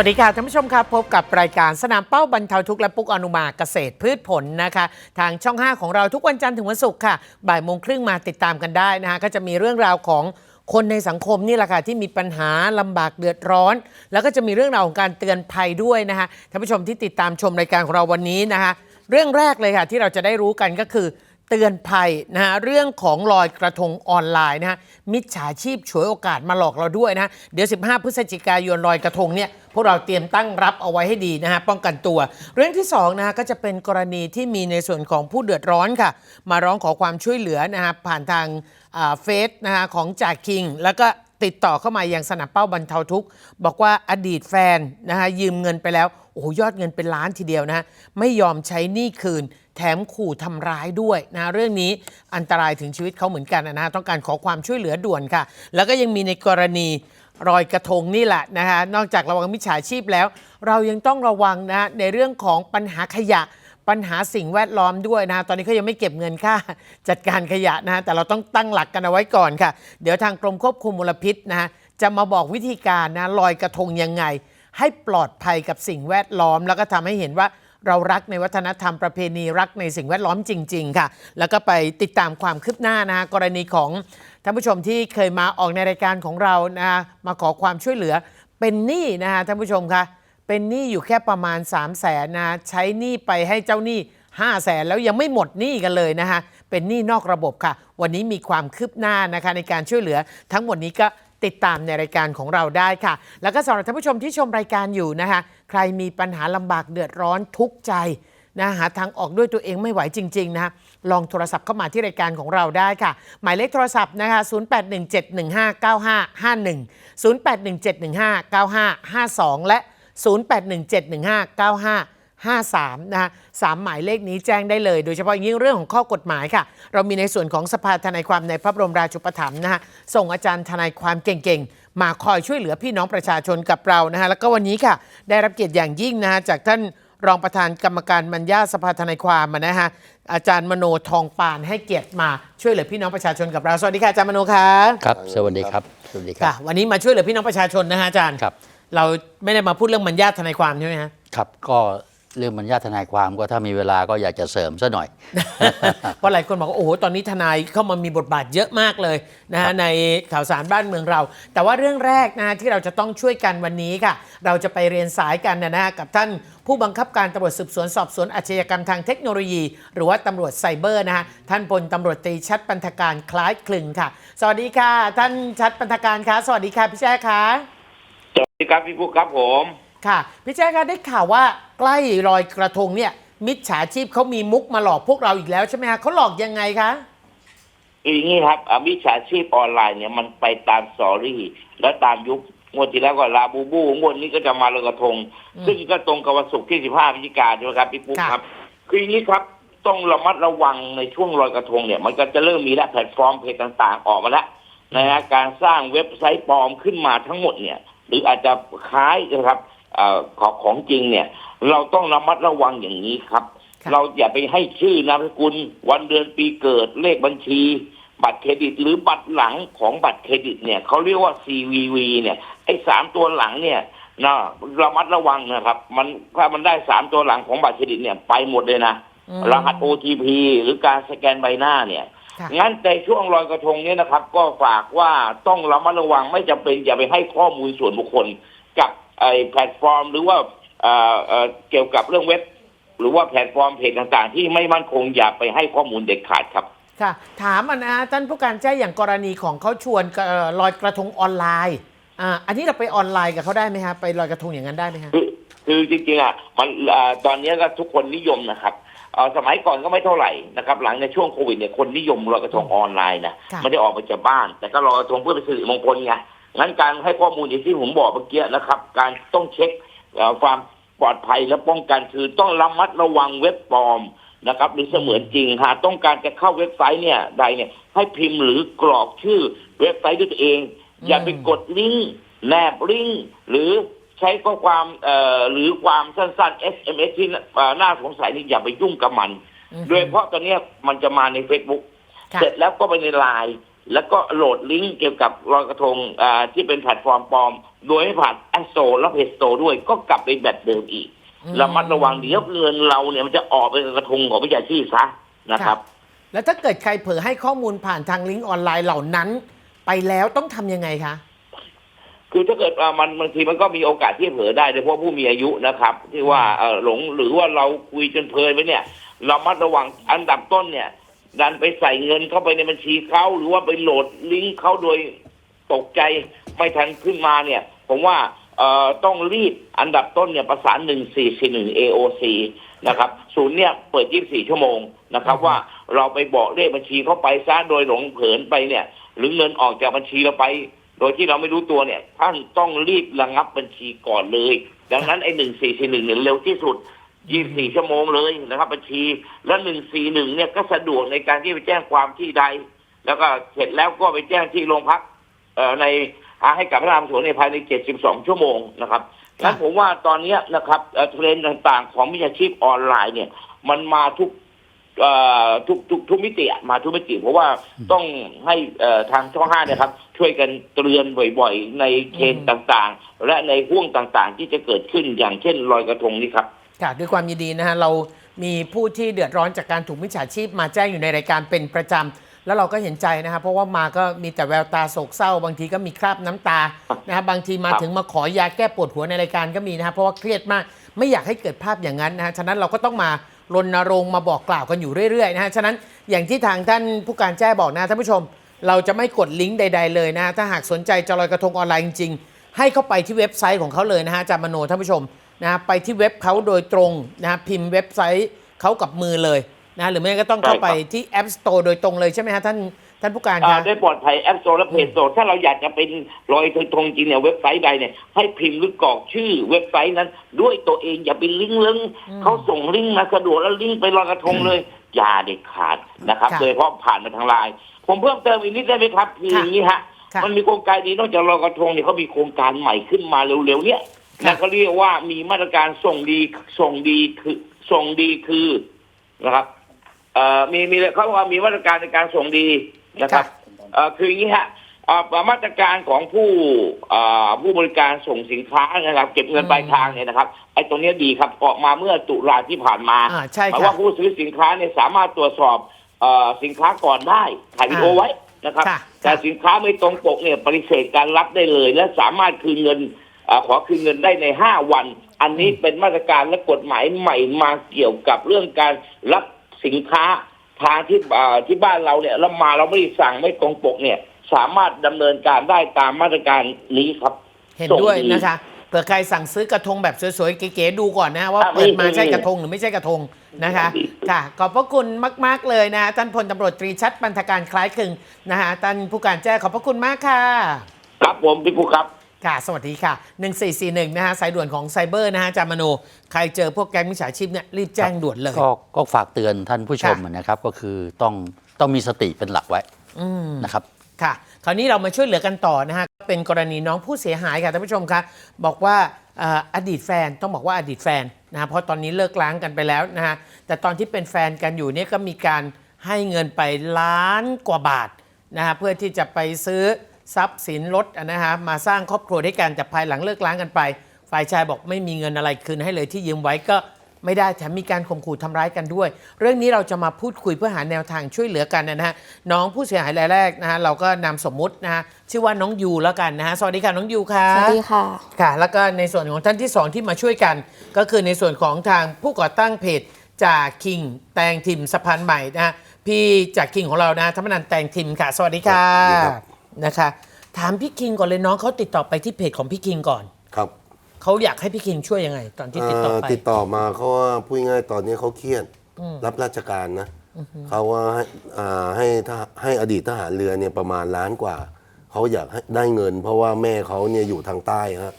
วัสดีค่ะท่านผู้ชมครับพบกับรายการสนามเป้าบรรเทาทุกข์และปุกอนุมาเกษตรพืชผลนะคะ ทางช่อง 5 ของเราทุกวันจันทร์ถึงวันศุกร์ค่ะบ่ายโมงครึ่งมาติดตามกันได้นะคะก็จะมีเรื่องราวของคนในสังคมนี่แหละค่ะที่มีปัญหาลำบากเดือดร้อน แล้วก็จะมีเรื่องราวของการเตือนภัยด้วยนะคะท่านผู้ชมที่ติดตามชมรายการของเราวันนี้นะคะ เรื่องแรกเลยค่ะที่เราจะได้รู้กันก็คือ เตือนภัยนะฮะเรื่องของลอยกระทงออนไลน์นะฮะมิจฉาชีพฉวยโอกาสมาหลอกเราด้วยนะะเดี๋ยว 15 พฤศจิกายนลอยกระทงเนี่ยพวกเราเตรียมตั้งรับเอาไว้ให้ดีนะฮะป้องกันตัว เรื่องที่2นะฮะก็จะเป็นกรณีที่มีในส่วนของผู้เดือดร้อนค่ะ มาร้องขอความช่วยเหลือนะฮะผ่านทางเฟซนะฮะของจ่าคิง แล้วก็ติดต่อเข้ามายังสนับเป้าบรรเทาทุกข์ บอกว่าอดีตแฟนนะฮะยืมเงินไปแล้วโอ้ยอดเงินเป็นล้านทีเดียวนะฮะไม่ยอมใช้หนี้คืน แถมขู่ทำร้ายด้วยนะเรื่องนี้อันตรายถึงชีวิตเขาเหมือนกันนะต้องการขอความช่วยเหลือด่วนค่ะ แล้วก็ยังมีในกรณีรอยกระทงนี่แหละนะคะนอกจากระวังมิจฉาชีพแล้ว เรายังต้องระวังนะในเรื่องของปัญหาขยะปัญหาสิ่งแวดล้อมด้วยนะ ตอนนี้เขายังไม่เก็บเงินค่า จัดการขยะนะแต่เราต้องตั้งหลักกันเอาไว้ก่อนค่ะ เดี๋ยวทางกรมควบคุมมลพิษนะฮะจะมาบอกวิธีการนะลอยกระทงยังไง ให้ปลอดภัยกับสิ่งแวดล้อม แล้วก็ทำให้เห็นว่า เรารักในวัฒนธรรมประเพณีรักในสิ่งแวดล้อมจริง ๆ ค่ะ แล้วก็ไปติดตามความคืบหน้านะฮะกรณีของท่านผู้ชมที่เคยมาออกในรายการของเรานะฮะมาขอความช่วยเหลือเป็นหนี้นะฮะท่านผู้ชมคะเป็นหนี้อยู่แค่ประมาณ 3 0 0แสนนะใช้หนี้ไปให้เจ้าหนี้5 0 0แสนแล้วยังไม่หมดหนี้กันเลยนะคะเป็นหนี้นอกระบบค่ะ วันนี้มีความคืบหน้านะคะในการช่วยเหลือ ทั้งหมดนี้ก็ ติดตามในรายการของเราได้ค่ะ แล้วก็สำหรับท่านผู้ชมที่ชมรายการอยู่นะคะ ใครมีปัญหาลำบากเดือดร้อนทุกข์ใจนะหาทางออกด้วยตัวเองไม่ไหวจริง ๆ นะคะลองโทรศัพท์เข้ามาที่รายการของเราได้ค่ะ หมายเลขโทรศัพท์นะคะ 0817159551 0817159552 และ 08171595 0817159553นะคะสามหมายเลขนี้แจ้งได้เลย โดยเฉพาะอย่างยิ่งเรื่องของข้อกฎหมายค่ะ เรามีในส่วนของสภาทนายความในพระบรมราชูปถัมภ์นะคะส่งอาจารย์ทนายความเก่งๆ มาคอยช่วยเหลือพี่น้องประชาชนกับเรานะคะแล้วก็วันนี้ค่ะ ได้รับเกียรติอย่างยิ่งนะคะจากท่านรองประธานกรรมการมัญญาสภาทนายความอะนะฮะอาจารย์มโนทองปานให้เกียรติมาช่วยเหลือพี่น้องประชาชนกับเราสวัสดีค่ะอาจารย์มโนค่ะครับ สวัสดีครับ สวัสดีครัค่ะ บ วันนี้มาช่วยเหลือพี่น้องประชาชนนะฮะอาจารย์ครับ เราไม่ได้มาพูดเรื่องมัญญาทนายความใช่ไหมฮะ ครับก็ เรื่องบรรยาทนายความก็ถ้ามีเวลาก็อยากจะเสริมซะหน่อย เพราะหลายคนบอกว่าโอ้โหตอนนี้ทนายเข้ามามีบทบาทเยอะมากเลยนะฮะในข่าวสารบ้านเมืองเรา แต่ว่าเรื่องแรกนะฮะที่เราจะต้องช่วยกันวันนี้ค่ะ เราจะไปเรียนสายกันนะฮะกับท่านผู้บังคับการตำรวจสืบสวนสอบสวนอาชญากรรมทางเทคโนโลยี หรือว่าตำรวจไซเบอร์นะฮะท่านพลตำรวจตรีชัดปันธการคล้ายคลึงค่ะ สวัสดีค่ะ ท่านชัดปันธการคะสวัสดีค่ะพี่แจ๊คคะสวัสดีครับพี่ปุ๊กครับผม ค่ะพี่แจ๊คคะได้ข่าวว่าใกล้ลอยกระทงเนี่ย มิจฉาชีพเขามีมุกมาหลอกพวกเราอีกแล้วใช่ไหมคะเขาหลอกยังไงคะคืออย่างนี้ครับอะมิจฉาชีพออนไลน์เนี่ยมันไปตามสอรี่และตามยุคงวดที่แล้วก็ลาบูบูงวดนี้ก็จะมาลอยกระทงอืมซึ่งก็ตรงกับวันศุกร์ที่15พฤศจิกายนใช่ไหมครับพี่ปุ๊กค่ะครับ คืออย่างนี้ครับต้องระมัดระวังในช่วงลอยกระทงเนี่ย มันก็จะเริ่มมีแล้วแพลตฟอร์มเพจต่างๆ ออกมาแล้วนะฮะการสร้างเว็บไซต์ปลอมขึ้นมาทั้งหมดเนี่ย หรืออาจจะคล้ายนะครับ เอ่อของของจริงเนี่ย เราต้องระมัดระวังอย่างนี้ครับค่ะเราอย่าไปให้ชื่อนามสกุล วันเดือนปีเกิดเลขบัญชี บัตรเครดิต หรือบัตรหลังของบัตรเครดิตเนี่ยเขาเรียกว่า CVV เนี่ยไอ้สามตัวหลังเนี่ยนะระมัดระวังนะครับ มันถ้ามันได้สามตัวหลังของบัตรเครดิตเนี่ยไปหมดเลยนะอืมรหัส OTP หรือการสแกนใบหน้าเนี่ยค่ะงั้นในช่วงลอยกระทงเนี่ยนะครับ ก็ฝากว่าต้องระมัดระวังไม่จำเป็นอย่าไปให้ข้อมูลส่วนบุคคลกับ ไอ้แพลตฟอร์ม หรือว่าเอ่อเอ่อเกี่ยวกับเรื่องเว็บ หรือว่าแพลตฟอร์มเพจต่างๆ ที่ไม่มั่นคงอย่าไปให้ข้อมูลเด็ดขาดครับค่ะ ถามอะนะท่านผู้การแจ้งอย่างกรณีของเขาชวนเอ่อลอยกระทงออนไลน์อ่าอันนี้เราไปออนไลน์กับเขาได้ไหมฮะไปลอยกระทงอย่างนั้นได้ไหมฮะคือคือจริงๆอะมันอ่าตอนนี้ก็ทุกคนนิยมนะครับเอ่อสมัยก่อนก็ไม่เท่าไหร่นะครับ หลังในช่วงโควิดเนี่ยคนนิยมลอยกระทงออนไลน์นะค่ะไม่ได้ออกมาจากบ้าน แต่ก็ลอยกระทงเพื่อเป็นสิริมงคลไง งั้นการให้ข้อมูลอย่างที่ผมบอกเมื่อกี้นะครับ การต้องเช็คเอ่อความปลอดภัยและป้องกันคือต้องระมัดระวังเว็บปลอมนะครับหรือเสมือนจริงหากต้องการจะเข้าเว็บไซต์เนี่ยใดเนี่ยให้พิมพ์หรือกรอกชื่อเว็บไซต์ด้วยตัวเอง อย่าไปกดลิงก์แนบลิงก์หรือใช้ข้อความเอ่อหรือความสั้นๆ SMS ที่เอ่อน่าสงสัยนี่อย่าไปยุ่งกับมันอือฮึโดยเฉพาะตอนเนี้ยมันจะมาใน Facebook ค่ะเสร็จแล้วก็ไปในไลน์ แล้วก็โหลดลิงก์เกี่ยวกับลอยกระทงอ่าที่เป็นแพลตฟอร์มปลอม โดยไม่ผ่านแอสโซและเพจโตด้วยก็กลับไปแบบเดิมอีกอืมระมัดระวังเดี๋ยวเงินเราเนี่ยมันจะออกไปกับกระทงของวิชาชีพซะนะครับ แล้วถ้าเกิดใครเผลอให้ข้อมูลผ่านทางลิงก์ออนไลน์เหล่านั้น ไปแล้วต้องทำยังไงคะคือถ้าเกิดว่ามันบางทีมันก็มีโอกาสที่เผลอได้โดยเฉพาะผู้มีอายุนะครับ ที่ว่าเออหลงหรือว่าเราคุยจนเพลินไปเนี่ย เรามัดระวังอันดับต้นเนี่ย ดันไปใส่เงินเข้าไปในบัญชีเขาหรือว่าไปโหลดลิงก์เขาโดยตกใจไม่ทันขึ้นมาเนี่ย ผมว่าเอ่อต้องรีบอันดับต้นเนี่ยประสานหนึ่งสี่สี่หนึ่ง AOC นะครับศูนย์เนี่ยเปิด 24 ชั่วโมงนะครับอืมว่าเราไปบอกเลขบัญชีเขาไปซะโดยหลงเผินไปเนี่ย หรือเงินออกจากบัญชีเราไป โดยที่เราไม่รู้ตัวเนี่ย ท่านต้องรีบระงับบัญชีก่อนเลย ดังนั้นไอ้หนึ่งสี่สี่หนึ่งเนี่ยเร็วที่สุด 24ชั่วโมงเลยนะครับ บัญชี แล้ว141เนี่ยก็สะดวกในการที่ไปแจ้งความที่ใด แล้วก็เสร็จแล้วก็ไปแจ้งที่โรงพักเอ่อในให้กับพนักงานสอบสวนในภายใน72ชั่วโมงนะครับค่ะงั้นผมว่าตอนเนี้ยนะครับเอ่อเทรนด์ต่างๆ ของมิจฉาชีพออนไลน์เนี่ย มันมาทุกเอ่อทุกทุกทุกมิติอะมาทุกมิติ เพราะว่าต้องให้เอ่อทางช่องห้าเนยครับ ช่วยกันเตือนบ่อยๆ ในเทรนด์ต่างๆ และในห่วงต่างๆ ที่จะเกิดขึ้นอย่างเช่นลอยกระทงนี่ครับ ค่ะด้วยความยินดีนะฮะเรามีผู้ที่เดือดร้อนจากการถูกมิจฉาชีพมาแจ้งอยู่ในรายการเป็นประจำแล้วเราก็เห็นใจนะครับเพราะว่ามาก็มีแต่แววตาโศกเศร้า บางทีก็มีคราบน้ำตานะครับบางทีมาถึงมาขอยาแก้ปวดหัวในรายการก็มีนะครับเพราะว่าเครียดมากไม่อยากให้เกิดภาพอย่างนั้นนะฮะฉะนั้นเราก็ต้องมารณรงค์มาบอกกล่าวกันอยู่เรื่อยๆนะฮะฉะนั้นอย่างที่ทางท่านผู้การแจ้บอกนะท่านผู้ชม เราจะไม่กดลิงก์ใด ๆ เลยนะถ้าหากสนใจจะลอยกระทงออนไลน์จริงๆให้เข้าไปที่เว็บไซต์ของเขาเลยนะฮะจามโนท่านผู้ชม นะฮะไปที่เว็บเขาโดยตรงนะฮะพิมพ์เว็บไซต์เขากับมือเลยนะฮะหรือไม่ก็ต้องเข้าไปใช่ครับที่ App Store โดยตรงเลยใช่ไหมฮะท่านท่านผู้การอ่าคะได้ปลอดภัยแอปโซและเพจโซถ้าเราอยากจะเป็นรอยทงจริงเนี่ยเว็บไซต์ใดเนี่ยให้พิมพ์หรือกรอกชื่อเว็บไซต์นั้น ด้วยตัวเองอย่าไปลิงก์ลิงก์เขาส่งลิงก์มาสะดวกแล้วลิงก์ไปลอยกระทงเลย อย่าเด็ดขาดนะครับค่ะโดยเฉพาะผ่านมาทางไลน์ผมเพิ่มเติมอีกนิดได้ไหมครับคือค่ะอย่างนี้ฮะค่ะมันมีโครงการดีนอกจากลอยกระทงเนี่ยเขามีโครงการใหม่ขึ้นมาเร็วๆเนี่ยค่ะ แล้วเขาเรียกว่ามีมาตรการส่งดีส่งดีคือส่งดีคือนะครับเอ่อมีมีเขาบอกว่ามีมาตรการในการส่งดีนะครับเอ่อคืออย่างนี้ฮะเอ่อมาตรการของผู้เอ่อผู้บริการส่งสินค้านะครับ เก็บเงินปลายทางเนี่ยนะครับไอ้ตัวเนี้ยดีครับออกมาเมื่อตุลาที่ผ่านมาอ่าใช่หมายค่ะว่าผู้ซื้อสินค้าเนี่ยสามารถตรวจสอบเอ่อสินค้าก่อนได้ถ่ายวิดีโอไว้นะครับค่ะแต่สินค้าไม่ตรงปกเนี่ยปฏิเสธการรับได้เลย และสามารถคืนเงินเออ ขอคืนเงินได้ในห้าวัน อันนี้เป็นมาตรการและกฎหมายใหม่มาเกี่ยวกับเรื่องการรับสินค้าทางที่เอ่อที่บ้านเราเนี่ยแล้วมาเราไม่ได้สั่งไม่ตรงปกเนี่ย สามารถดำเนินการได้ตามมาตรการนี้ครับ เห็นส่งด้วยดีนะคะเผื่อใครสั่งซื้อกระทงแบบสวยๆ เก๋ๆดูก่อนนะ ว่าอะเปิดมามีใช่มีกระทงหรือไม่ใช่กระทงนะคะมีค่ะ ขอบพระคุณมาก ๆ เลยนะท่านพลตำรวจตรีชัดบรรทการคล้ายคลึงนะคะท่านผู้การแจ้ขอบพระคุณมากค่ะ ครับผมพี่ผู้ครับ ค่ะ สวัสดีค่ะ 1441 นะฮะ สายด่วนของไซเบอร์นะฮะอาจารย์มโน ใครเจอพวกแก๊งมิจฉาชีพเนี่ยรีบแจ้งด่วนเลย ก็ก็ฝากเตือนท่านผู้ชมค่ะนะครับ ก็คือต้องต้องมีสติเป็นหลักไว้อืมนะครับ ค่ะ คราวนี้เรามาช่วยเหลือกันต่อนะฮะ เป็นกรณีน้องผู้เสียหายค่ะท่านผู้ชมคะบอกว่าเอ่ออดีตแฟนต้องบอกว่าอดีตแฟนนะฮะเพราะตอนนี้เลิกล้างกันไปแล้วนะฮะ แต่ตอนที่เป็นแฟนกันอยู่เนี่ยก็มีการให้เงินไปล้านกว่าบาทนะฮะเพื่อที่จะไปซื้อ ทรัพย์สินรถนะฮะมาสร้างครอบครัวด้วยกันแต่ภายหลังเลิกล้างกันไป ฝ่ายชายบอกไม่มีเงินอะไรคืนให้เลยที่ยืมไว้ก็ไม่ได้แถมมีการข่มขู่ทำร้ายกันด้วย เรื่องนี้เราจะมาพูดคุยเพื่อหาแนวทางช่วยเหลือกันนะฮะน้องผู้เสียหายรายแรกนะฮะเราก็นามสมมุตินะฮะชื่อว่าน้องยูแล้วกันนะฮะสวัสดีค่ะน้องยูค่ะสวัสดีค่ะค่ะ แล้วก็ในส่วนของท่านที่สองที่มาช่วยกัน ก็คือในส่วนของทางผู้ก่อตั้งเพจจ่าคิงแตงทิมสะพานใหม่นะฮะพี่จากคิงของเรานะธรรมนันท์แตงทิมค่ะ สวัสดีค่ะสวัสดีครับ นะคะ ถามพี่คิงก่อนเลยน้องเขาติดต่อไปที่เพจของพี่คิงก่อน ครับเขาอยากให้พี่คิงช่วยยังไง ตอนที่ติดต่อไปาติดต่อมาเขาว่าพูดง่ายๆตอนนี้เขาเครียดรับราชการนะเขาว่าให้อ่าให้ทหารให้อดีตทหารเรือเนี่ยประมาณล้านกว่าเขาอยากให้ได้เงิน เพราะว่าแม่เขาเนี่ยอยู่ทางใต้ฮะ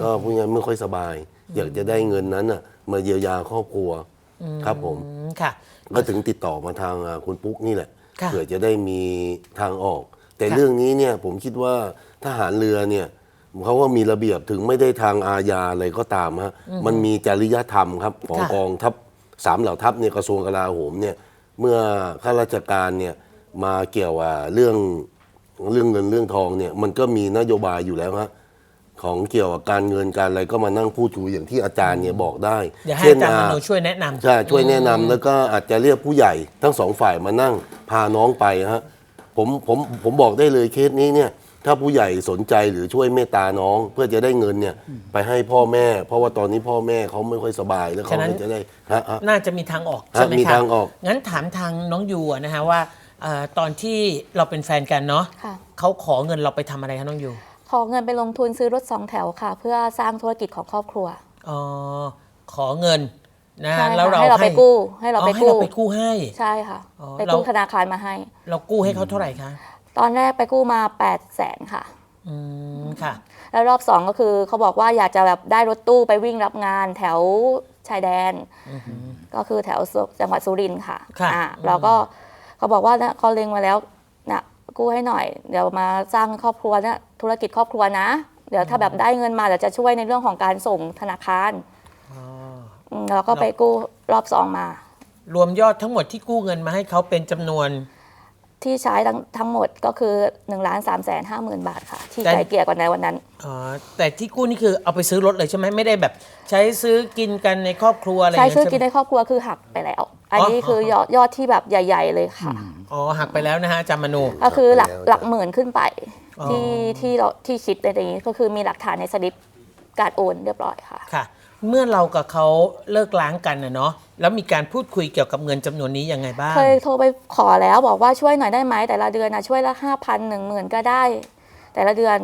ก็พูดง่ายๆไม่ค่อยสบาย อยากจะได้เงินนั้นน่ะมาเยียวยาครอบครัวครับผม อืมค่ะ ก็ถึงติดต่อมาทางอ่าคุณปุ๊กนี่แหละค่ะ เผื่อจะได้มีทางออก แต่ค่ะเรื่องนี้เนี่ยผมคิดว่าทหารเรือเนี่ยเขาว่ามีระเบียบถึงไม่ได้ทางอาญาอะไรก็ตามฮะมันมีจริยธรรมครับของค่ะกองทัพสามเหล่าทัพเนี่ยกระทรวงกลาโหมเนี่ยเมื่อข้าราชการเนี่ยมาเกี่ยวอะเรื่องเรื่องเงินเรื่องทองเนี่ยมันก็มีนโยบายอยู่แล้วฮะของเกี่ยวกับการเงินการอะไรก็มานั่งพูดคุยอย่างที่อาจารย์เนี่ยบอกได้เดี๋ยวให้อาจารย์มโนช่วยแนะนำใช่ช่วยแนะนำแล้วก็อาจจะเรียกผู้ใหญ่ทั้งสองฝ่ายมานั่งพาน้องไปฮะ ผมผมผมบอกได้เลยเคสนี้เนี่ย ถ้าผู้ใหญ่สนใจหรือช่วยเมตตาน้อง เพื่อจะได้เงินเนี่ยไปให้พ่อแม่ เพราะว่าตอนนี้พ่อแม่เขาไม่ค่อยสบายแล้วเขาฉะนั้นก็จะได้ฮะฮะ น่าจะมีทางออกใช่ไหมมีคะทางออก งั้นถามทางน้องยูอะนะคะว่าเอ่อตอนที่เราเป็นแฟนกันเนาะค่ะ เขาขอเงินเราไปทำอะไรคะน้องยูขอเงินไปลงทุนซื้อรถสองแถวค่ะ เพื่อสร้างธุรกิจของครอบครัว อ๋อขอเงิน นะใช่ฮะค่ะแล้วเราให้เราไปกู้ให้เราอ๋อไปให้กู้เราไปกู้ให้ ใช่ค่ะ อ๋อไปกู้เรา ธนาคารมาให้ เรากู้ให้เขาเท่าไหร่คะตอนแรกไปกู้มา8ปดแสนค่ะ อืมค่ะ แล้วรอบสองก็คือเขาบอกว่าอยากจะแบบได้รถตู้ไปวิ่งรับงานแถวชายแดน ก็คือแถวสุจังหวัดสุรินทร์ค่ะค่ะอ่าเราก็เขาบอกว่าเนี่ยเขาเล็งมาแล้วนะกู้ให้หน่อย เดี๋ยวมาสร้างครอบครัวเนี่ยธุรกิจครอบครัวนะ เดี๋ยวถ้าแบบได้เงินมาเดี๋ยวจะช่วยในเรื่องของการส่งธนาคาร อ๋ออืมเราก็ไปกู้รอบสองมา รวมยอดทั้งหมดที่กู้เงินมาให้เขาเป็นจำนวน ที่ใช้ทั้งทั้งหมดก็คือ1นึ่งล้านสามแสนห้าหมื่นบาทค่ะ ที่แต่ ไกลเกลี่ยกันในวันนั้น อ๋อแต่ที่กู้นี่คือเอาไปซื้อรถเลยใช่ไหมไม่ได้แบบ ใช้ซื้อกินกันในครอบครัวอะไรใช้ย่างซื้อเงี้ยกินใช่ไหมในครอบครัวคือหักไปแล้ว อันนี้อ๋อคือยอดยอดที่แบบใหญ่ ๆ เลยค่ะ อ๋อหักไปแล้วนะฮะอาจารย์มโนก็คือหลักแล้วหลักหมื่นขึ้นไป อ๋อ ที่ที่เราที่คิดในนี้ก็คือมีหลักฐานในสลิปการโอนเรียบร้อยค่ะ ค่ะ เมื่อเรากับเขาเลิกล้างกันนะเนาะแล้วมีการพูดคุยเกี่ยวกับเงินจำนวนนี้ยังไงบ้าง เคยโทรไปขอแล้วบอกว่าช่วยหน่อยได้ไหมแต่ละเดือนนะช่วยละห้าพันหนึ่งหมื่นก็ได้ แต่ละเดือน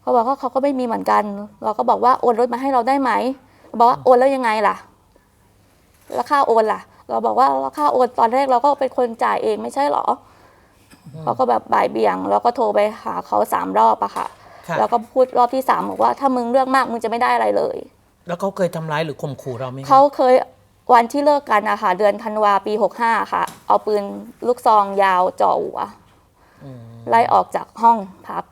เขาบอกว่าเขาก็ไม่มีเหมือนกัน เราก็บอกว่าโอนรถมาให้เราได้ไหมบอกว่าโอนแล้วยังไงล่ะแล้วค่าโอนล่ะ เราบอกว่าแล้วค่าโอนตอนแรกเราก็เป็นคนจ่ายเองไม่ใช่หรอเขาก็แบบบ่ายเบี่ยงแล้วก็โทรไปหาเขาสามรอบอะค่ะ ค่ะ แล้วก็พูดรอบที่สามบอกว่าถ้ามึงเรื่องมากมึงจะไม่ได้อะไรเลย แล้วเขาเคยทำร้ายหรือข่มขู่เราไหมคะเขาเคยวันที่เลิกกันนะคะเดือนธันวาปี 65 ค่ะ เอาปืนลูกซองยาวจ่อหัวอืมไล่ออกจากห้องพัก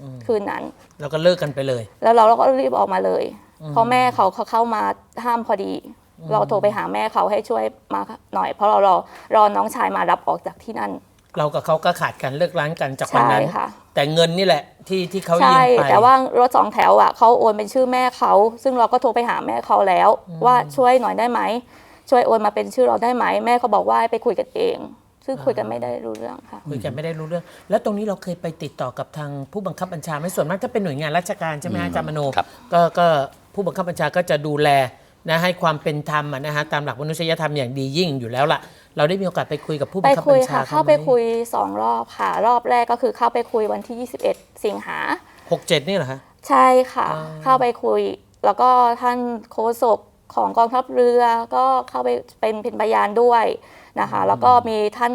อืมคืนนั้น แล้วก็เลิกกันไปเลย แล้วเราก็รีบออกมาเลยเพราะแม่เขาเขาเข้ามาห้ามพอดี เราโทรไปหาแม่เขาให้ช่วยมาหน่อย เพราะเรารอรอน้องชายมารับออกจากที่นั่น เรากับเขาก็ขาดกันเลิกล้างกันจากวันใช่นั้นค่ะ แต่เงินนี่แหละที่ที่เขายืใช่ มไป แต่ว่ารถสองแถวอะเขาโอนเป็นชื่อแม่เขา ซึ่งเราก็โทรไปหาแม่เขาแล้ว ว่าช่วยหน่อยได้ไหม ช่วยโอนมาเป็นชื่อเราได้ไหม แม่เขาบอกว่าให้ไปคุยกันเอง ซึ่งคุยกันไม่ได้รู้เรื่องค่ะ คุยกันไม่ได้รู้เรื่อง แล้วตรงนี้เราเคยไปติดต่อกับทางผู้บังคับบัญชาไหม่ส่วนมากถ้าเป็นหน่วยงานราชการใช่ไหมฮะอาจารย์มโนครับ ก็ก็ผู้บังคับบัญชาก็จะดูแล นะให้ความเป็นธรรมอะนะฮะตามหลักมนุษยธรรมอย่างดียิ่งอยู่แล้วล่ะ เราได้มีโอกาสไปคุยกับผู้บัไปงคับคุบัยญชาค่ะ เขาเข้าไหไปมคุยสองรอบค่ะ รอบแรกก็คือเข้าไปคุยวันที่ 21 สิงหา หกเจ็ดนี่เหรอฮะ ใช่ค่ะ อ่า เข้าไปคุย แล้วก็ท่านโฆษกของกองทัพเรือก็เข้าไปเป็นเป็นพยานด้วยนะคะ แล้วก็มีท่าน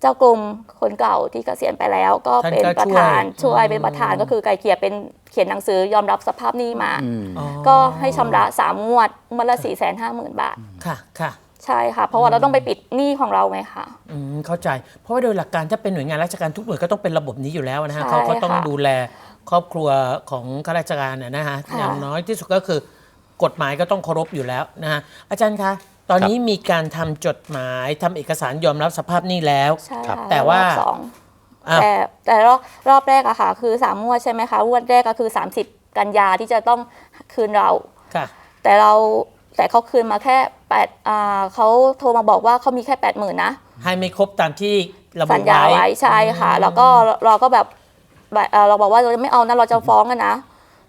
เจ้ากรมคนเก่าที่เกษียณไปแล้ว ก็เป็นประธานช่วยเป็นประธานก็คือไกลเกลี่ยเป็นเขียนหนังสือยอมรับสภาพหนี้มาอืมอ๋อก็ให้ชำระสามงวดงวดละสี่แสนห้าหมื่นบาทค่ะค่ะใช่ค่ะ เพราะว่าเราต้องไปปิดหนี้ของเราไงค่ะอืมเข้าใจ เพราะว่าโดยหลักการถ้าเป็นหน่วยงานราชการทุกหน่วยก็ต้องเป็นระบบนี้อยู่แล้วนะฮะใช่เขาก็ต้องค่ะดูแลครอบครัวของข้าราชการนะนะฮะค่ะอย่างน้อยที่สุดก็คือกฎหมายก็ต้องเคารพอยู่แล้วนะฮะอาจารย์คะ ตอนนี้มีการทำจดหมายทำเอกสารยอมรับสภาพหนี้แล้ว ใช่ครับ ค่ะแต่ว่า รอบสองอ้าวแต่แต่รอบรอบแรกอะค่ะ คือสามงวดใช่ไหมคะงวดแรกก็คือ 30 กันยาที่จะต้องคืนเรา ค่ะ แต่เราแต่เขาคืนมาแค่แปดอ่าเขาโทรมาบอกว่าเขามีแค่แปดหมื่นนะให้ไม่ครบตามที่ระบุสัญญาไว้ใช่ค่ะ แล้วก็เราก็แบบแบบเอ่อเราบอกว่าเราจะไม่เอานะเราจะฟ้องกันนะ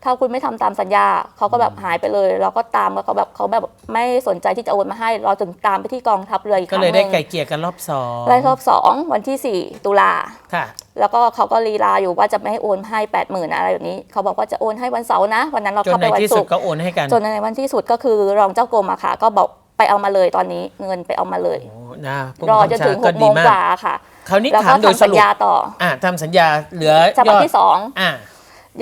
ถ้าคุณไม่ทำตามสัญญาเขาก็แบบหายไปเลย เราก็ตามแล้วเขาแบบเขาแบบไม่สนใจที่จะโอนมาให้ เราถึงตามไปที่กองทัพเรืออีกคก็รั้งเลยหได้นึ่งไก่เกลี่ยกันรอบสองไล่รอบสองวันที่ 4 ตุลาค่ะ แล้วก็เขาก็ลีลาอยู่ว่าจะไม่ให้โอนให้แปดหมื่นอะไรแบบนี้ เขาบอกว่าจะโอนให้วันเสาร์นะ วันนั้นเราจนเข้าในไปวันที่ศุสุดกร์ก็โอนให้กันจนในวันที่สุดก็คือรองเจ้ากรมอะค่ะก็บอกไปเอามาเลยตอนนี้เงินไปเอามาเลยโอ้นะผู้รอบังจคันบถึงหก็กโมดีงมากว่าค่ะคราวนี้แล้วถาก็มโดยทำสสัญรุปญาต่ออ่าทำสัญญาเหลือฉบับยอดที่สองอ่า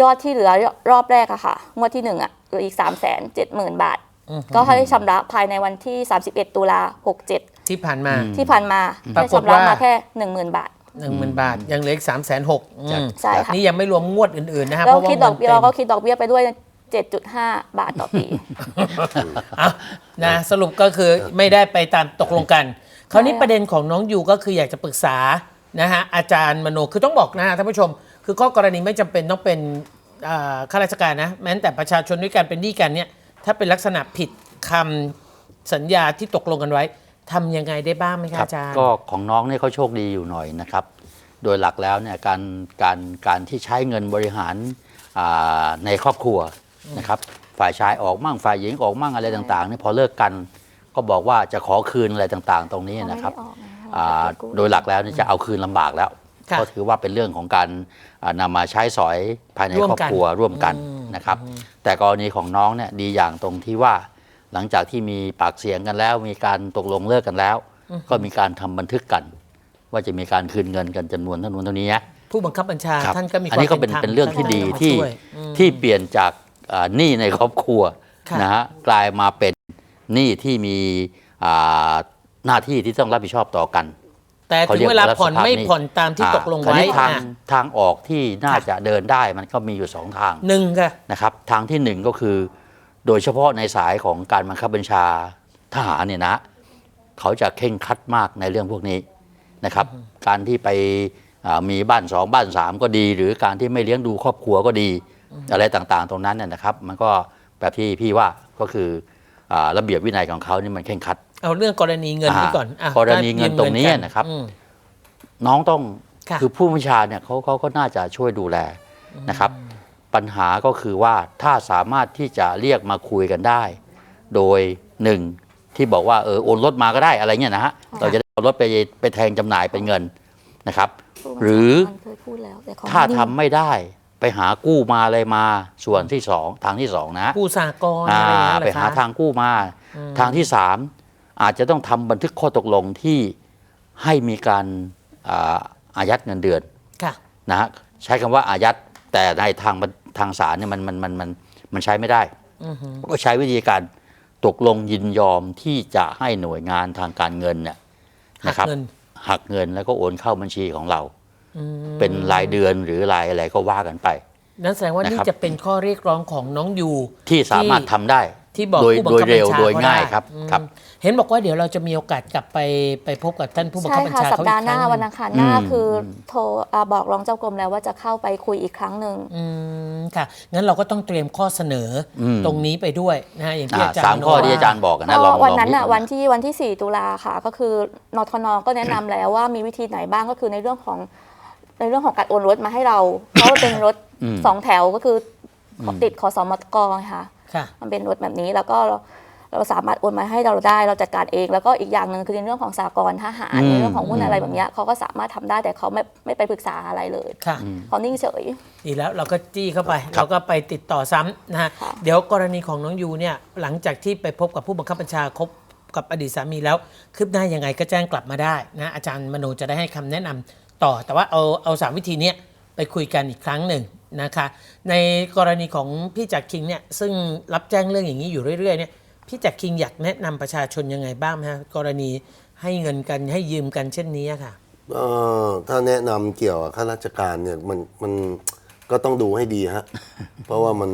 ยอดที่เหลือรอบแรกอะค่ะ งวดที่หนึ่งอะเหลืออีก3ามแสนเจ็ดหมื่นบาทอืมก็ให้ชำระภายในวันที่ 31 ตุลา67 ที่ผ่านมา ที่ผ่านมาปราให้กฏชำระว่า มาแค่ 10,000 บาท หนึ่งหมื่นบาท ยังเหลืออีกสามแสนหกใช่ค่ะ นี่ยังไม่รวมงวดอื่นๆนะฮะแล้วเพราะว่าคิดดอกเบี้ยงินเราต็มก็คิดดอกเบี้ยไปด้วย 7.5 บาทต่อปี อะนะสรุปก็คือไม่ได้ไปตามตกลงกัน คราวนี้ใช่ค่ะประเด็นของน้องยูก็คืออยากจะปรึกษานะฮะอาจารย์มโนคือต้องบอกนะฮะท่านผู้ชม คือข้อกรณีไม่จำเป็นต้องเป็นอ่าข้าราชการนะแม้แต่ประชาชนด้วยกันเป็นหนี้กันเนี่ยถ้าเป็นลักษณะผิดคำสัญญาที่ตกลงกันไว้ทำยังไงได้บ้างไหมคคะรับอาจารย์ก็ของน้องเนี่ยเขาโชคดีอยู่หน่อยนะครับ โดยหลักแล้วเนี่ยการการการที่ใช้เงินบริหารอ่าในครอบครัวนะครับฝ่ายชายออกมั่งฝ่ายหญิงออกมั่งอะไรต่างๆเนี่ยพอเลิกกันก็บอกว่าจะขอคืนอะไรต่างๆ ตรงนี้นะครับเขาไม่ได้ออกไงอ่าโดยหลักแล้วเนี่ยจะเอาคืนลำบากแล้วค่ะ ก็ถือว่าเป็นเรื่องของการอ่านำมาใช้สอยภายในร่วมครอบกันครัวร่วมกันอืมนะครับ แต่กรณีของน้องเนี่ยดีอย่างตรงที่ว่า หลังจากที่มีปากเสียงกันแล้ว มีการตกลงเลิกกันแล้ว ก็มีการทำบันทึกกัน ว่าจะมีการคืนเงินกันจำนวนเท่านู้นเท่านี้นะผู้บังคับบัญชาครับท่านก็มีอันนี้ก็เป็นความเป็นเรื่องที่ดีท่านก็ที่มาช่วยอืมที่เปลี่ยนจากอ่าหนี้ในครอบครัวค่ะนะฮะกลายมาเป็นหนี้ที่มีอ่าหน้าที่ที่ต้องรับผิดชอบต่อกัน แต่เขาถึงเรียกเวลาว่าผ่อนสภาพไม่หนี้ผ่อนตามที่อ่าตกลงคราวไว้นี้ทางอะทางออกที่น่าจะเดินได้มันก็มีอยู่สองทางหนึ่งค่ะนะครับทางที่หนึ่งก็คือ โดยเฉพาะในสายของการบังคับบัญชาทหารเนี่ยนะ เขาจะเข่งครัดมากในเรื่องพวกนี้นะครับ การที่ไปอ่ามีบ้านสองบ้านสามก็ดี หรือการที่ไม่เลี้ยงดูครอบครัวก็ดี อะไรต่างๆ ตรงนั้นเนี่ยนะครับ มันก็แบบที่พี่ว่าก็คืออาระเบียบวินัยของเขานี่มันเข่งครัด เอาเรื่องกรณีเงินอ่าไว้ก่อนอะกรณีเงินตรงนี้ยืมกันะครับอืมน้องต้องค่ะอผู้บัญชาเนี่ยเขาเขาก็น่าจะช่วยดูแลนะครับ ปัญหาก็คือว่าถ้าสามารถที่จะเรียกมาคุยกันได้ โดยหนึ่งที่บอกว่าเออโอนรถมาก็ได้อะไรเงี้ยนะฮะเราจะได้เอารถไปไปแทงจำหน่ายเป็นเงินนะครับ หรือมันเคยพูดแล้วแต่เขถ้าไม่ทำไม่ได้ไปหากู้มาอะไรมาส่วนที่สองทางที่สองนะกู้สากลอ่าอะไรอย่างเงี้ยไปเรอหาคะทางกู้มา ทางที่สาม อาจจะต้องทำบันทึกข้อตกลงที่ให้มีการอ่าอายัดเงินเดือนค่ะนะฮะใช้คำว่าอายัดแต่ในทางบันทางศาลเนี่ยมันมันมันมันมันใช้ไม่ได้อือฮึก็ใช้วิธีการตกลงยินยอมที่จะให้หน่วยงานทางการเงินเนี่ยหันะกครับเงินหักเงินแล้วก็โอนเข้าบัญชีของเราอืมเป็นรายเดือนหรือรายอะไรก็ว่ากันไป นั่นแสดงว่านี่นะครับจะเป็นข้อเรียกร้องของน้องยูที่สามารถทำได้ ที่บอกโดยผู้บังโดยคับบัเร็ญวชาโดยก็ง่ายได้ครับอืมครับ เห็นบอกว่าเดี๋ยวเราจะมีโอกาสกลับไปไปพบกับท่านผู้บังใช่คับบัญค่ะชาสัปเขาอีดากห์คหรั้น้างหวันนึ่งอังคารหน้าอืม คือโทรอ่าบอกรองเจ้ากรมแล้วว่าจะเข้าไปคุยอีกครั้งหนึ่ง อืมค่ะงั้นเราก็ต้องเตรียมข้อเสนออม ตรงนี้ไปด้วยนะฮะอย่างที่อ่าอาจารย์สามข้อโน้ที่ว่อาจารย์บอกนะก็ลองวันลองนั้นนิดอะหงวันที่วันที่ 4 ตุลาค่ะ ก็คือนทนก็แนะนำแล้วว่ามีวิธีไหนบ้างก็คือในเรื่องของในเรื่องของการโอนรถมาให้เรา เพราะว่าเป็นรถอืมสองแถวก็คืออมติดขอสมกค่ะค่ะ มันเป็นรถแบบนี้แล้วก็เราเราสามารถโอนมาให้เราได้เราจัดการเอง แล้วก็อีกอย่างหนึ่งคือในเรื่องของสากลทหารอืมในเรื่องของหุ้นอะไรแบบเนี้ยเขาก็สามารถทำได้แต่เขาไม่ไม่ไปปรึกษาอะไรเลยค่ะเขานิ่งเฉยดีแล้วเราก็จี้เข้าไปครับเราก็ไปติดต่อซ้ำนะฮะค่ะเดี๋ยวกรณีของน้องยูเนี่ยหลังจากที่ไปพบกับผู้บังคับบัญชาคบกับอดีตสามีแล้วคืบหน้ายังไงก็แจ้งกลับมาได้นะอาจารย์มโนจะได้ให้คำแนะนำต่อแต่ว่าเอาเอาสามวิธีเนี้ยไปคุยกันอีกครั้งหนึ่ง นะคะในกรณีของพี่จักรคิงเนี่ยซึ่งรับแจ้งเรื่องอย่างนี้อยู่เรื่อยๆเนี่ยพี่จักรคิงอยากแนะนำประชาชนยังไงบ้างไหมฮะกรณีให้เงินกันให้ยืมกันเช่นนี้อะค่ะเอ่อถ้าแนะนำเกี่ยวกับข้าราชการเนี่ยมันมันก็ต้องดูให้ดีฮะเพราะว่ามัน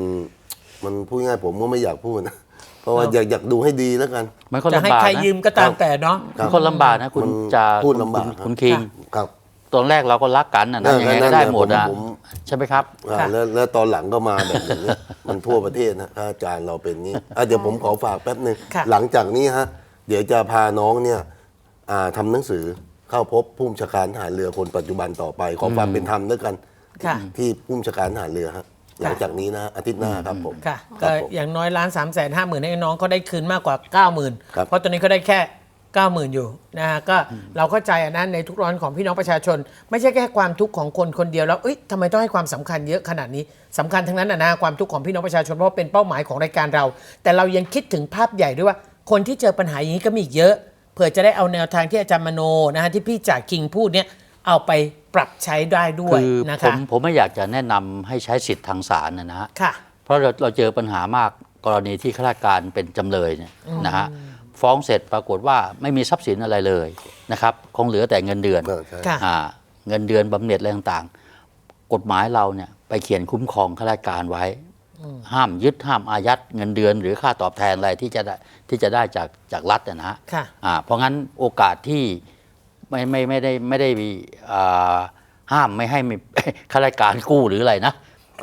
มันพูดง่ายผมก็ไม่อยากพูดนะเพราะว่าครับอยากอยากดูให้ดีแล้วกันมันก็จะให้ลำบากใครนะยืมก็ตามแต่เนาะมันก็ลำบากนะคุณมันจะพูดคุณลำบากคุณครับคุณคิงครับ ตอนแรกเราก็รักกันนะนั่นะนยังไงนั่ก็นได้ผมหมดอะผมใช่ไหมครับอ่าค่ะแล้วแล้วตอนหลังก็มาแบบอย่างนี้มันทั่วประเทศนะถ้าอาจารย์เราเป็นนี้อะเดี๋ยวผมขอฝากแป๊บหนึ่งค่ะหลังจากนี้ฮะเดี๋ยวจะพาน้องเนี่ยอ่าทำหนังสือเข้าพบผู้บัญชาการทหารเรือคนปัจจุบันต่อไป ขอความเป็นธรรมด้วยกันค่ะที่ผู้บัญชาการทหารเรือฮะหลังจากนี้นะอาทิตย์หน้าครับผมค่ะคก็รับผมอย่างน้อยล้านสามแสนห้าหมื่นให้น้องเขาได้คืนมากกว่า9 0,000ครับเพราะตอนนี้เขาได้แค่ 90,000 อยู่นะฮะก็เราเข้าใจอะนะในทุกร้อนของพี่น้องประชาชน ไม่ใช่แค่ความทุกข์ของคนคนเดียวแล้วเอ้ยทำไมต้องให้ความสำคัญเยอะขนาดนี้สำคัญทั้งนั้นอะนะความทุกข์ของพี่น้องประชาชนเพราะว่าเป็นเป้าหมายของรายการเรา แต่เรายังคิดถึงภาพใหญ่ด้วยว่าคนที่เจอปัญหาอย่างนี้ก็มีอีกเยอะเผื่อจะได้เอาแนวทางที่อาจารย์มโนนะฮะที่พี่จากคิงพูดเนี่ยเอาไปปรับใช้ได้ด้วยคือนะผมคะผมไม่อยากจะแนะนำให้ใช้สิทธิ์ทางศาลนะนะฮะค่ะเพราะเราเราเจอปัญหามากกรณีที่ข้าราชการเป็นจำเลยเนี่ยนะฮะ ฟ้องเสร็จปรากฏว่าไม่มีทรัพย์สินอะไรเลยนะครับ คงเหลือแต่เงินเดือนเออใช่ค่ะ อ่าเงินเดือนบำเหน็จอะไรต่างๆ กฎหมายเราเนี่ยไปเขียนคุ้มครองข้าราชการไว้ ห้ามยึดห้ามอายัดเงินเดือน หรือค่าตอบแทนอะไรที่จะได้ที่จะได้จากจากรัฐนะนะฮะค่ะ อ่าเพราะงั้นโอกาสที่ไม่ไม่ไม่ได้ไม่ได้มีอ่าห้ามไม่ให้มี ข้าราชการกู้หรืออะไรนะ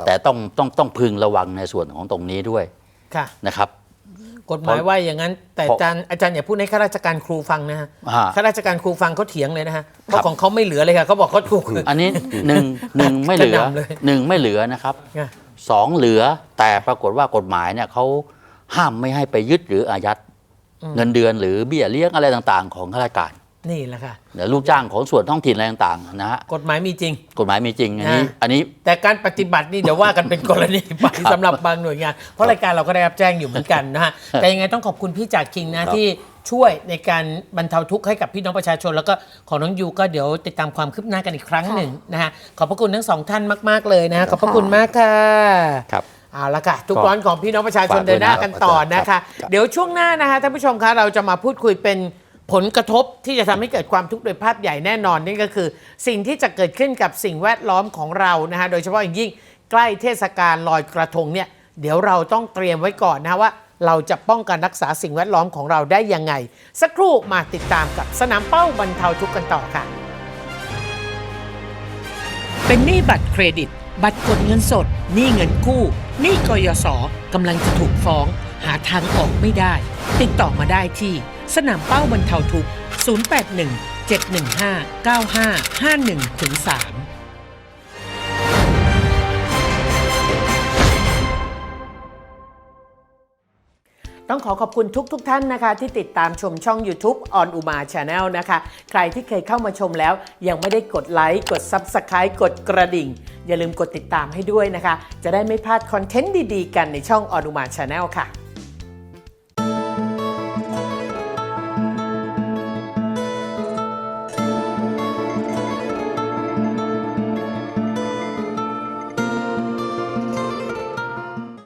แต่ต้องต้องต้องพึงระวังในส่วนของตรงนี้ด้วย ค่ะ นะครับ กฎหมายว่าอย่างนั้น แต่เพราะอาจารย์อาจารย์อย่าพูดให้ข้าราชการครูฟังนะฮะอ่า ข้าราชการครูฟังเขาเถียงเลยนะฮะเพราะครับของเขาไม่เหลือเลยค่ะเขาบอกเขาถูก อันนี้หนึ่งหนึ่งไม่เหลือกระหน่ำเลย หนึ่งไม่เหลือนะครับไงสองเหลือแต่ปรากฏว่ากฎหมายเนี่ยเขาห้ามไม่ให้ไปยึดหรืออายัดเงินเดือนหรือเบี้ยเลี้ยงอะไรต่างๆ ของข้าราชการ นี่แหละค่ะเดี๋ยวลูกจ้างของส่วนท้องถิ่นอะไรต่างๆนะฮะกฎหมายมีจริง กฎหมายมีจริงอันนี้อ่าอันนี้แต่การปฏิบัตินี่เดี๋ยวว่ากันเป็นกรณีไปสำหรับบางหน่วยงาน เพราะรายการเราก็ได้รับแจ้งอยู่เหมือนกันนะฮะแต่ยังไงต้องขอบคุณพี่จากคิงนะที่ช่วยในการบรรเทาทุกข์ให้กับพี่น้องประชาชน แล้วก็ของน้องยูก็เดี๋ยวติดตามความคืบหน้ากันอีกครั้งหนึ่งนะฮะขอบพระคุณทั้งสองท่านมากๆเลยนะฮะขอบพระคุณมากค่ะครับเอาละค่ะทุกก็ร้อนของพี่น้องประชาชนฝากด้วยเดินหน้านะครับกันต่อนะครัคะบครับเดี๋ยวช่วงหน้านะคะท่านผู้ชมคะเราจะมาพูดคุยเป็น ผลกระทบที่จะทำให้เกิดความทุกข์โดยภาพใหญ่แน่นอนนี่ก็คือ สิ่งที่จะเกิดขึ้นกับสิ่งแวดล้อมของเรานะคะโดยเฉพาะอย่างยิ่งใกล้เทศกาลลอยกระทงเนี่ยเดี๋ยวเราต้องเตรียมไว้ก่อนนะว่า เราจะป้องกันรักษาสิ่งแวดล้อมของเราได้ยังไง สักครู่มาติดตามกับสนามเป้าบรรเทาทุกข์กันต่อค่ะ เป็นหนี้บัตรเครดิต บัตรกดเงินสดหนี้เงินกู้หนี้กยศกำลังจะถูกฟ้อง หาทางออกไม่ได้ ติดต่อมาได้ที่ สนามเป้าบรรเทาทุกข์ 081 715 9551ถึง3ต้องขอขอบคุณทุกทท่านนะคะ ที่ติดตามชมช่อง YouTube on Uma Channel นะคะ ใครที่เคยเข้ามาชมแล้ว ยังไม่ได้กดไลค์กด Subscribe กดกระดิ่ง อย่าลืมกดติดตามให้ด้วยนะคะ จะได้ไม่พลาดคอนเทนต์ดีๆ กันในช่อง on Uma Channel ค่ะ